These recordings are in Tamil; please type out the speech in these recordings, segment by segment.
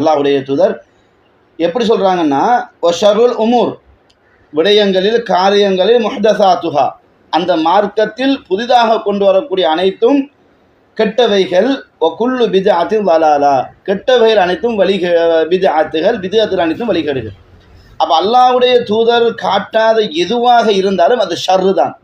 அல்லாஹுடைய தூதர் எப்படி சொல்கிறாங்கன்னா ஒஷருல் உமூர் விடயங்களில் காரியங்களில் முஹ்தசாத்துஹா. அந்த மார்க்கத்தில் புதிதாக கொண்டு வரக்கூடிய அனைத்தும் கெட்டவைகள் ஒக்குள்ளு பிஜாத்தில் வலாலா கெட்டவைகள் அனைத்தும் வழிக பிஜாத்துகள் பிஜாத்தில் அனைத்தும் வழிகேடுகள். அப்போ அல்லாஹ்வுடைய தூதர் காட்டாத எதுவாக இருந்தாலும் அது ஷர்ரு தான்.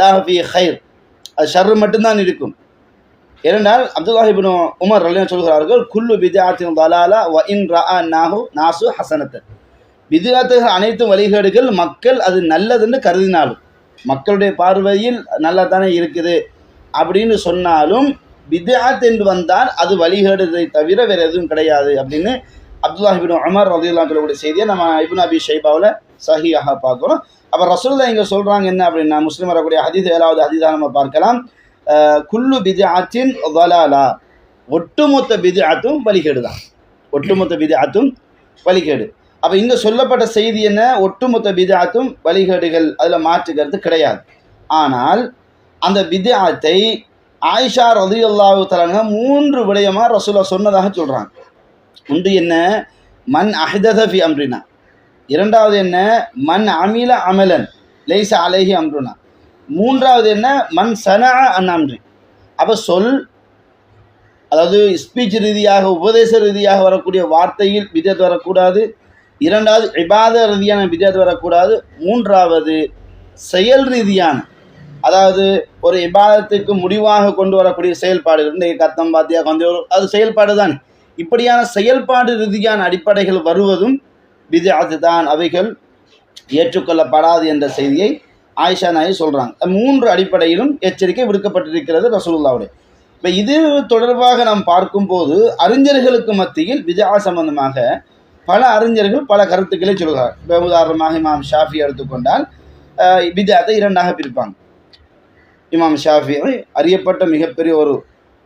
லாஹபி ஹைர் அது ஷர்ரு மட்டும்தான் இருக்கும். ஏனென்றால் அப்துல்லாஹிபின் உமர் ரலியா சொல்கிறார்கள் குல்லு பிதாத்தின் தலாலா வ இன் ரா நாஹு நாசு ஹசனத்தன் பிஜாத்துகள் அனைத்து வழிகேடுகள் மக்கள் அது நல்லதுன்னு கருதினாலும் மக்களுடைய பார்வையில் நல்லா தானே இருக்குது அப்படின்னு சொன்னாலும் பித்ஆத் என்று வந்தால் அது வழிகேடுதை தவிர வேறு எதுவும் கிடையாது அப்படின்னு அப்துல்லாஹிபின் உமர் ரதியுல்லாம் சொல்லக்கூடிய செய்தியை நம்ம இபின் அபி ஷைபாவில் சஹியாக பார்க்குறோம். அப்போ ரசூல்லா இங்கே சொல்கிறாங்க என்ன அப்படின்னா முஸ்லீம் வரக்கூடிய ஹதீஸ் ஏழாவது ஹதீஸாக நம்ம பார்க்கலாம். குல்லு ஆற்றின் வலாலா. ஒட்டுமொத்த பித்ஆத்தும் வழிகேடு தான். ஒட்டுமொத்த பித்ஆத்தும் வழிகேடு. அப்போ இங்கே சொல்லப்பட்ட செய்தி என்ன? ஒட்டுமொத்த பித்ஆத்தும் வழிகேடுகள். அதில் மாற்று கருத்து கிடையாது. ஆனால் அந்த பித்ஆத்தை ஆயிஷா ரலியல்லாஹு தஆலா மூன்று விடயமாக ரசூலா சொன்னதாக சொல்கிறாங்க ஒன்று என்ன? மன் அஹ்தத அம்ரினா. இரண்டாவது என்ன? மன் அமில அமலன். லேச அலைஹி அம்ருனா. மூன்றாவது என்ன? மன் சனா அண்ணான்றி அப்போ சொல் அதாவது ஸ்பீச் ரீதியாக உபதேச ரீதியாக வரக்கூடிய வார்த்தையில் விதத் வரக்கூடாது. இரண்டாவது இபாத ரீதியான விதத் வரக்கூடாது. மூன்றாவது செயல் ரீதியான அதாவது ஒரு இபாதத்துக்கு முடிவாக கொண்டு வரக்கூடிய செயல்பாடுகள். இன்றைக்கு கத்தம் பாத்தியா கொஞ்சம் அது செயல்பாடு தான். இப்படியான செயல்பாடு ரீதியான அடிப்படைகள் வருவதும் விஜயாத்து தான். அவைகள் ஏற்றுக்கொள்ளப்படாது என்ற செய்தியை ஆயிஷா நாயி சொல்கிறாங்க மூன்று அடிப்படையிலும் எச்சரிக்கை விடுக்கப்பட்டிருக்கிறது ரசூலுல்லாவுடைய. இப்போ இது தொடர்பாக நாம் பார்க்கும்போது அறிஞர்களுக்கு மத்தியில் விஜயா சம்பந்தமாக பல அறிஞர்கள் பல கருத்துக்களை சொல்கிறார். இப்போ உதாரணமாக இமாம் ஷாஃபி எடுத்துக்கொண்டால் அஹ், விஜயத்தை இரண்டாக பிரிப்பாங்க. இமாம் ஷாஃபி அறியப்பட்ட மிகப்பெரிய ஒரு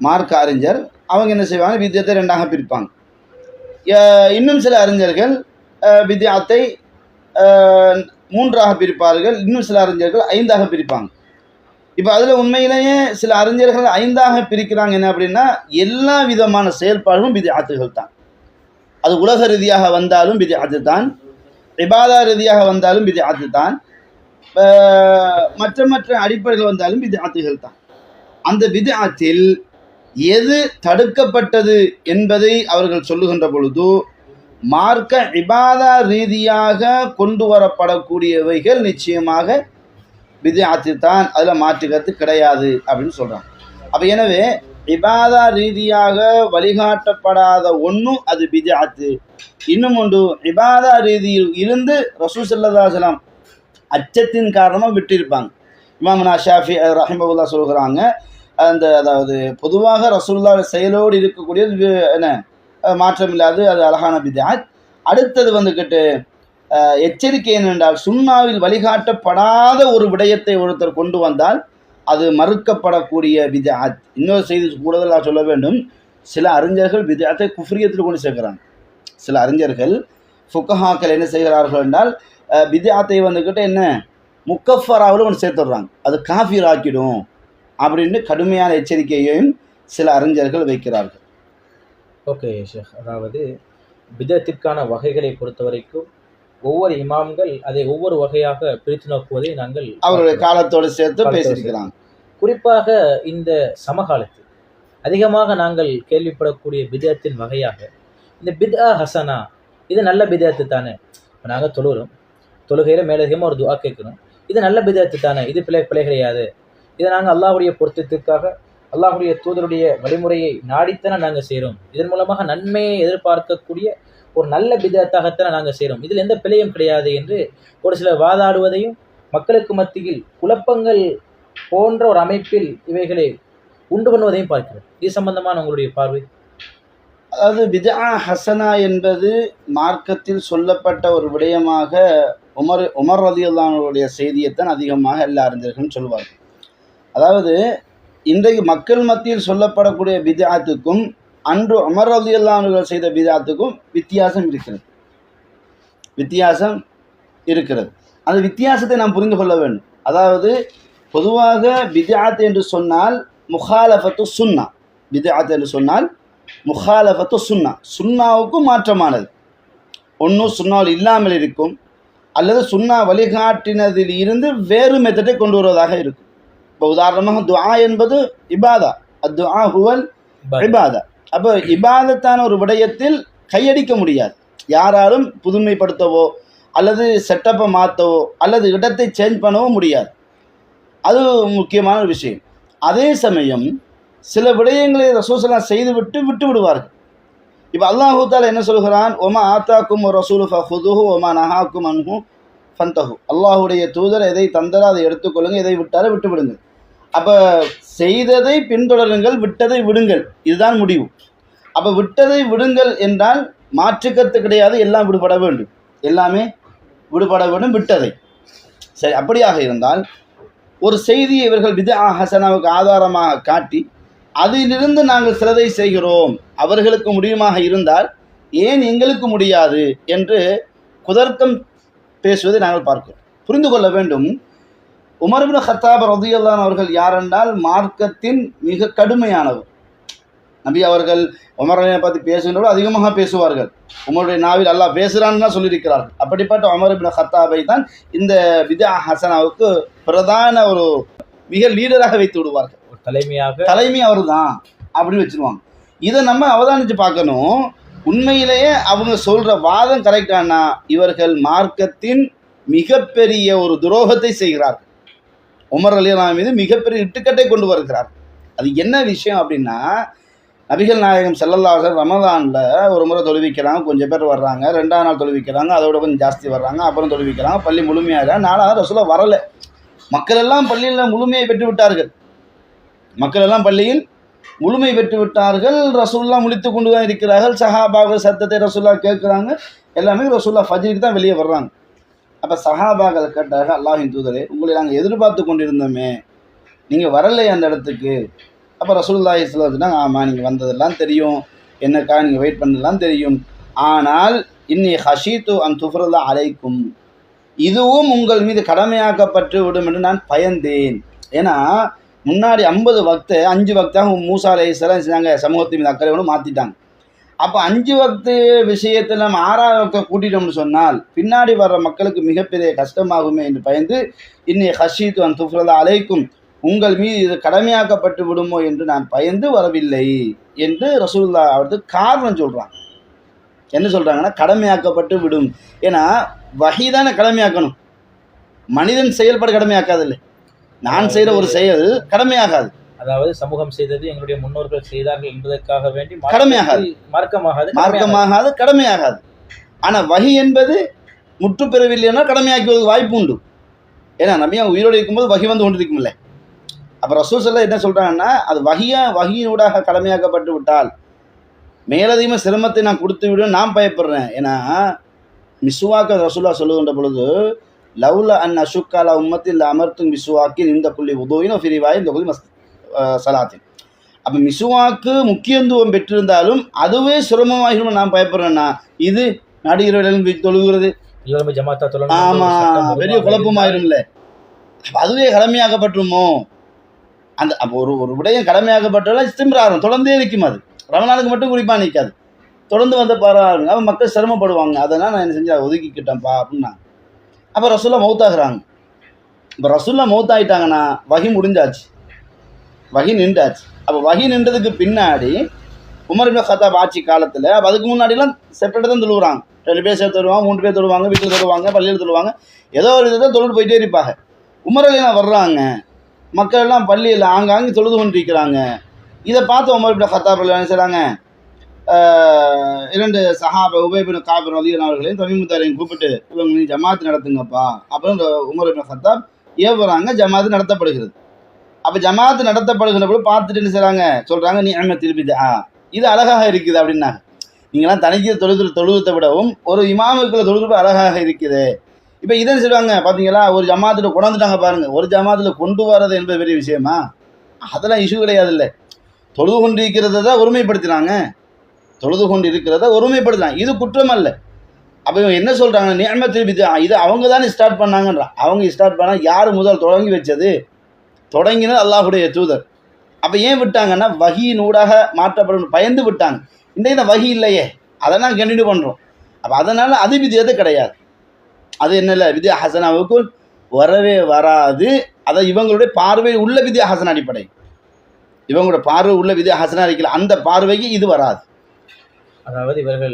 மார்க் அறிஞர். அவங்க என்ன செய்வாங்க? வித்தியத்தை ரெண்டாக பிரிப்பாங்க. இன்னும் சில அறிஞர்கள் வித்தியாத்தை மூன்றாக பிரிப்பார்கள் இன்னும் சில அறிஞர்கள் ஐந்தாக பிரிப்பாங்க. இப்போ அதில் உண்மையிலேயே சில அறிஞர்கள் ஐந்தாக பிரிக்கிறாங்க என்ன அப்படின்னா எல்லா விதமான செயல்பாடுகளும் ஆத்துகள் தான். அது உலக ரீதியாக வந்தாலும் வித்யாத்து தான் விபாதா ரீதியாக வந்தாலும் வித்யாத்து தான் மற்ற மற்ற அடிப்படையில் வந்தாலும் வித்யாத்துகள் தான். அந்த வித்யாத்தில் எது தடுக்கப்பட்டது என்பதை அவர்கள் சொல்லுகின்ற பொழுது மார்க்க இபாதா ரீதியாக கொண்டு வரப்படக்கூடியவைகள் நிச்சயமாக வித்யாத்து தான் அதில் மாற்றுக்கருத்து கிடையாது அப்படின்னு சொல்கிறாங்க அப்போ எனவே இபாதா ரீதியாக வழிகாட்டப்படாத ஒன்றும் அது பிஜாத்து இன்னும் ஒன்று இபாதா ரீதியில் இருந்து ரசூல் சல்லதாசலாம் அச்சத்தின் காரணமாக விட்டிருப்பாங்க. இமாமனா ஷாஃபி ரஹிமபுல்லா சொல்கிறாங்க. அந்த அதாவது பொதுவாக ரசூல்லா செயலோடு இருக்கக்கூடியது வி- என்ன? மாற்றமில்லாது மாற்றம் இல்லாது அது அழகான பிதாத் அடுத்தது வந்துக்கிட்டு எச்சரிக்கை என்னென்றால் சுண்ணாவில் வழிகாட்டப்படாத ஒரு விடயத்தை ஒருத்தர் கொண்டு வந்தால் அது மறுக்கப்படக்கூடிய விதாத் இன்னொரு செய்தி கூடுதலாக சொல்ல வேண்டும். சில அறிஞர்கள் விதாத்தை குஃப்ரியத்தில் கொண்டு சேர்க்கிறாங்க. சில அறிஞர்கள் ஃபுக்கஹாக்கள் என்ன செய்கிறார்கள் என்றால் விதாத்தை வந்துக்கிட்டு என்ன முக்கஃபராவில் ஒன்று சேர்த்துடுறாங்க. அது காஃபீர் ஆக்கிடும் அப்படின்னு கடுமையான எச்சரிக்கையையும் சில அறிஞர்கள் வைக்கிறார்கள். ஓகே ஷேக். அதாவது பிதத்திற்கான வகைகளை பொறுத்த வரைக்கும் ஒவ்வொரு இமாம்கள் அதை ஒவ்வொரு வகையாக பிரித்து நோக்குவதை நாங்கள் அவருடைய. காலத்தோடு சேர்த்து பேசியிருக்கிறாங்க. குறிப்பாக இந்த சமகாலத்தில் அதிகமாக நாங்கள் கேள்விப்படக்கூடிய பிதத்தின் வகையாக இந்த பித்ஆ ஹசனா இது நல்ல பிதத்து தானே? இப்போ நாங்கள் தொழுகிறோம். தொழுகையில் மேலதிகமாக ஒரு துஆ கேட்கணும் இது நல்ல பிதத்து தானே? இது பிழை பிழை கிடையாது இதை நாங்கள் அல்லாஹ்வுடைய பொருத்தத்திற்காக அல்லாஹுடைய தூதருடைய வழிமுறையை நாடித்தானே நாங்கள் செய்கிறோம் இதன் மூலமாக நன்மையை எதிர்பார்க்கக்கூடிய ஒரு நல்ல பிதத்தாகத்தானே நாங்கள் செய்கிறோம் இதில் எந்த பிழையும் கிடையாது என்று ஒரு சிலர் வாதாடுவதையும் மக்களுக்கு மத்தியில் குழப்பங்கள் போன்ற ஒரு அமைப்பில் இவைகளை உண்டு பண்ணுவதையும் பார்க்கிறோம். இது சம்பந்தமான உங்களுடைய பார்வை? அதாவது விதா ஹசனா என்பது மார்க்கத்தில் சொல்லப்பட்ட ஒரு விடயமாக உமர் உமர் ரதியுல்லானுடைய செய்தியைத்தான் அதிகமாக எல்லா அறிஞர்களும் சொல்வார்கள். அதாவது இன்றைக்கு மக்கள் மத்தியில் சொல்லப்படக்கூடிய பிதாத்துக்கும் அன்று அமர் ரதியுல்லானுகள் செய்த பிதாத்துக்கும் வித்தியாசம் இருக்கிறது. வித்தியாசம் இருக்கிறது. அந்த வித்தியாசத்தை நாம் புரிந்து கொள்ள வேண்டும். அதாவது பொதுவாக பிதாத் என்று சொன்னால் முகாலஃபத்து சுன்னா. பிதாத் என்று சொன்னால் முஹாலஃபத்து சுன்னா. சுன்னாவுக்கும் மாற்றமானது. ஒன்றும் சுன்னாவில் இல்லாமல் இருக்கும். அல்லது சுன்னா வழிகாட்டினதில் இருந்து வேறு மெத்தடை கொண்டு வருவதாக இருக்கும். இப்போ உதாரணமாக துஆ என்பது இபாதா. அத்துஆ ஹுவல் இபாதா. அப்போ இபாதத்தான ஒரு விடயத்தில் கையடிக்க முடியாது. யாராலும் புதுமைப்படுத்தவோ அல்லது செட்டப்பை மாற்றவோ அல்லது இடத்தை சேஞ்ச் பண்ணவோ முடியாது. அது முக்கியமான ஒரு விஷயம். அதே சமயம் சில விடயங்களை ரசூசலா செய்துவிட்டு விட்டு விடுவார்கள். இப்போ அல்லாஹூ தாலா என்ன சொல்கிறான்? ஒமா ஆத்தாக்கும் ரசூலு ஃபஹுதுஹு ஒமா நஹாக்கும் அன்ஹு. ஃபந்தஹு. அல்லாஹுடைய தூதர் எதை தந்தாரோ அதை எடுத்துக்கொள்ளுங்க எதை விட்டாரோ விட்டு விடுங்கள் அப்போ செய்ததை பின்தொடருங்கள் விட்டதை விடுங்கள். இதுதான் முடிவு. அப்போ விட்டதை விடுங்கள் என்றால் மாற்றுக்கத்து கிடையாது எல்லாம் விடுபட வேண்டும். எல்லாமே விடுபட வேண்டும் விட்டதை. சரி அப்படியாக இருந்தால் ஒரு செய்தியை இவர்கள் வித ஹசனாவுக்கு ஆதாரமாக காட்டி அதிலிருந்து நாங்கள் சிலதை செய்கிறோம். அவர்களுக்கு முடியுமாக இருந்தால் ஏன் எங்களுக்கு முடியாது? என்று குதர்க்கம் பேசுவதை நாங்கள் பார்க்கிறோம். புரிந்து கொள்ள வேண்டும் உமர்பின் ஹத்தாப் ரதியல்லான் அவர்கள் யாரென்றால் மார்க்கத்தின் மிக கடுமையானவர். நபி அவர்கள் உமரனை பற்றி பேசுகின்றோடு அதிகமாக பேசுவார்கள். உமருடைய நாவில் அல்லாஹ் பேசுகிறான்னு சொல்லியிருக்கிறார்கள். அப்படிப்பட்ட உமர் ஹத்தாபை தான் இந்த விதா ஹசனாவுக்கு பிரதான ஒரு மிக லீடராக வைத்து விடுவார்கள். ஒரு தலைமையாக தலைமை அவர் தான் அப்படின்னு வச்சிருவாங்க. இதை நம்ம அவதானித்து பார்க்கணும். உண்மையிலேயே அவங்க சொல்ற வாதம் கரெக்டானா இவர்கள் மார்க்கத்தின் மிகப்பெரிய ஒரு துரோகத்தை செய்கிறார்கள். உமர் அலியலா மீது மிகப்பெரிய இட்டுக்கட்டை கொண்டு வருகிறார் அது என்ன விஷயம் அப்படின்னா நபிகள் நாயகம் செல்லல்லாசர் ரமதானில் ஒரு முறை தொழுவிக்கிறாங்க கொஞ்சம் பேர் வர்றாங்க ரெண்டாம் நாள் தொழுவிக்கிறாங்க அதோட கொஞ்சம் ஜாஸ்தி வர்றாங்க அப்புறம் தொழுவிக்கிறாங்க பள்ளி முழுமையாக நாலாவது ரசூலாக வரலை. மக்கள் எல்லாம் பள்ளியில் முழுமையை பெற்று விட்டார்கள். மக்கள் எல்லாம் பள்ளியில் முழுமை பெற்று விட்டார்கள். ரசூல்லா முழித்து கொண்டு தான் இருக்கிறார்கள். சஹாபாக்கள் சத்தத்தை ரசூல்லா கேட்குறாங்க. எல்லாமே ரசூல்லா ஃபஜ்ருக்கு தான் வெளியே வர்றாங்க. அப்போ சஹாபாக்கள் கேட்டார்கள் அல்லாஹின் தூதரே உங்களை நாங்கள் எதிர்பார்த்து கொண்டிருந்தோமே. நீங்கள் வரலை அந்த இடத்துக்கு. அப்போ ரசூல்லா இஸ்லாம் சொன்னாங்க ஆமாம் நீங்கள் வந்ததெல்லாம் தெரியும். என்னக்கா நீங்கள் வெயிட் பண்ணதெல்லாம் தெரியும். ஆனால் இன்னி ஹஷீத்து அன் துஃபருல்லா அழைக்கும் இதுவும் உங்கள் மீது கடமையாக்கப்பட்டு விடும் என்று நான் பயந்தேன். ஏன்னா முன்னாடி ஐம்பது வக்து அஞ்சு வக்தாக மூசா அலைஹிஸ்ஸலாம் செஞ்சாங்க. சமூகத்தின் மீது அக்கறையோடு மாற்றிட்டாங்க அப்போ அஞ்சு வக்து விஷயத்தில் நம்ம ஆறாவது வக்தை கூட்டிட்டோம்னு சொன்னால் பின்னாடி வர்ற மக்களுக்கு மிகப்பெரிய கஷ்டமாகுமே என்று பயந்து இன்னி ஹஷீத் அன் துஃப்ரதா அலைக்கும் உங்கள் மீது இது கடமையாக்கப்பட்டு விடுமோ? என்று நான் பயந்து வரவில்லை என்று ரசூல்லா அவருக்கு காரணம் சொல்கிறாங்க என்ன சொல்கிறாங்கன்னா கடமையாக்கப்பட்டு விடும். ஏன்னா வகை தானே கடமையாக்கணும். மனிதன் செயல்பட கடமையாக்காதில்லை. நான் செய்கிற ஒரு செயல் கடமையாகாது. அதாவது சமூகம் செய்தது எங்களுடைய முன்னோர்கள் செய்தார்கள் என்பதற்காக வேண்டி கடமையாகாது. மார்க்கமாகாது. மார்க்கமாகாது கடமையாகாது. ஆனால் வகை என்பது முற்று பெறவில்லைன்னா கடமையாக்குவதற்கு வாய்ப்பு உண்டு. ஏன்னா நம்ம உயிரோடு இருக்கும்போது வகை வந்து கொண்டிருக்கும்ல? அப்போ ரசூசல்ல என்ன சொல்கிறாங்கன்னா அது வகையா வகையினூடாக கடமையாக்கப்பட்டு விட்டால் மேலதிகமாக சிரமத்தை நான் கொடுத்து விடும் நான் பயப்படுறேன். ஏன்னா மிஸ்வாக்க ரசூல்லா சொல்லுகின்ற பொழுது லவ்ல அன் அஷுக்காலா உம்மத்தில் அமர்த்தும் மிஸ்வாக்கின் இந்த புள்ளி உதவினோ ஃபிரிவாய் இந்த புள்ளி மஸ் சலாத்தின் அப்போ மிசுவாக்கு முக்கியத்துவம் பெற்றிருந்தாலும் அதுவே சிரமமாகிடும் நான் பயப்படுறேன்னா இது நடிகர்களிடம் தொழுகிறது. எல்லோருமே ஜமாத்தா தொழணும். ஆமா சட்டம் பெரிய? குழப்பமாயிரும்ல. அதுவே கடமையாக்கப்பட்டுருமோ? அந்த அப்போ ஒரு ஒரு விடயம் கடமையாக்கப்பட்டாலும் இஸ்திம்ராரும் தொடர்ந்தே இருக்கும் அது. ரமணானுக்கு மட்டும் குறிப்பாக நிற்காது. தொடர்ந்து வந்து பாருங்க அவன் மக்கள் சிரமப்படுவாங்க. அதெல்லாம் நான் என்ன செஞ்சேன் ஒதுக்கிக்கிட்டேன்ப்பா அப்படின்னா அப்போ ரசூல்லா மௌத்தாகிறாங்க. இப்போ ரசூல்லா மௌத்தாயிட்டாங்கன்னா வகி முடிஞ்சாச்சு. வகி நின்றாச்சு. அப்போ வகி நின்றதுக்கு பின்னாடி உமர் இப்னு கத்தாப் ஆட்சி காலத்தில் அப்போ அதுக்கு முன்னாடிலாம் செப்பரேட்டாக தான் தொழுவுறாங்க. ரெண்டு பேர் சேர்த்து வருவாங்க மூணு பேர் தொழுவாங்க வீட்டில் தொழுவாங்க பள்ளியில் தொழுவாங்க. ஏதோ ஒரு இதை தொழுது போயிட்டே இருப்பாங்க. உமர் வர்றாங்க. மக்கள் எல்லாம் பள்ளியில் ஆங்காங்கே தொழுது கொண்டிருக்கிறாங்க. இதை பார்த்து உமர் இப்னு கத்தாப் என்ன செய்கிறாங்க இரண்டு சஹாப உபயபின் காபின் அலியன் அவர்களையும் தமிழ்முத்தாரையும் கூப்பிட்டு இவங்க நீ ஜமாத் நடத்துங்கப்பா. அப்புறம் இந்த உமர் இப்னு கத்தாப் ஏவுறாங்க ஜமாத் நடத்தப்படுகிறது. அப்போ ஜமாத் நடத்தப்படுகிற போது பார்த்துட்டு என்ன செய்கிறாங்க சொல்கிறாங்க நீ அங்கே திருப்பி ஆ இது அழகாக இருக்குது அப்படின்னாங்க. நீங்களாம் தனிக்கு தொழுது தொழுவத்தை விடவும் ஒரு இமாமுக்குள்ள தொழுது அழகாக இருக்குது. இப்போ இதை சொல்லுவாங்க பார்த்தீங்களா ஒரு ஜமாத்தில் கொண்டாந்துட்டாங்க பாருங்கள் ஒரு ஜமாத்தில் கொண்டு வர்றது என்பது பெரிய விஷயமா? அதெல்லாம் இஷ்யூ கிடையாது இல்லை தொழுது கொண்டு இருக்கிறத தான் ஒருமைப்படுத்துகிறாங்க தொழுது கொண்டு இருக்கிறத ஒருமைப்படுத்தினாங்க இது குற்றம் அல்ல அப்போ இவங்க என்ன சொல்கிறாங்க நியம திருப்பி இது அவங்க தானே ஸ்டார்ட் பண்ணாங்கன்றான் அவங்க ஸ்டார்ட் பண்ணால் யார் முதல் தொடங்கி வச்சது? தொடங்கினது அல்லாஹுடைய தூதர். அப்போ ஏன் விட்டாங்கன்னா வகியின் ஊடாக மாற்றப்படும் பயந்து விட்டாங்க. இன்றைக்கு இந்த வகி இல்லையே. அதை நான் கண்டினியூ பண்ணுறோம் அப்போ அதனால் அது விதியது கிடையாது. அது என்னல்ல வித்யா ஹசனாவுக்கு வரவே வராது. அதை இவங்களுடைய பார்வை உள்ள வித்யா ஹசன் அடிப்படை. இவங்களோட பார்வை உள்ள வித்யா ஹசனா இருக்கல அந்த பார்வைக்கு இது வராது. அதாவது இவர்கள்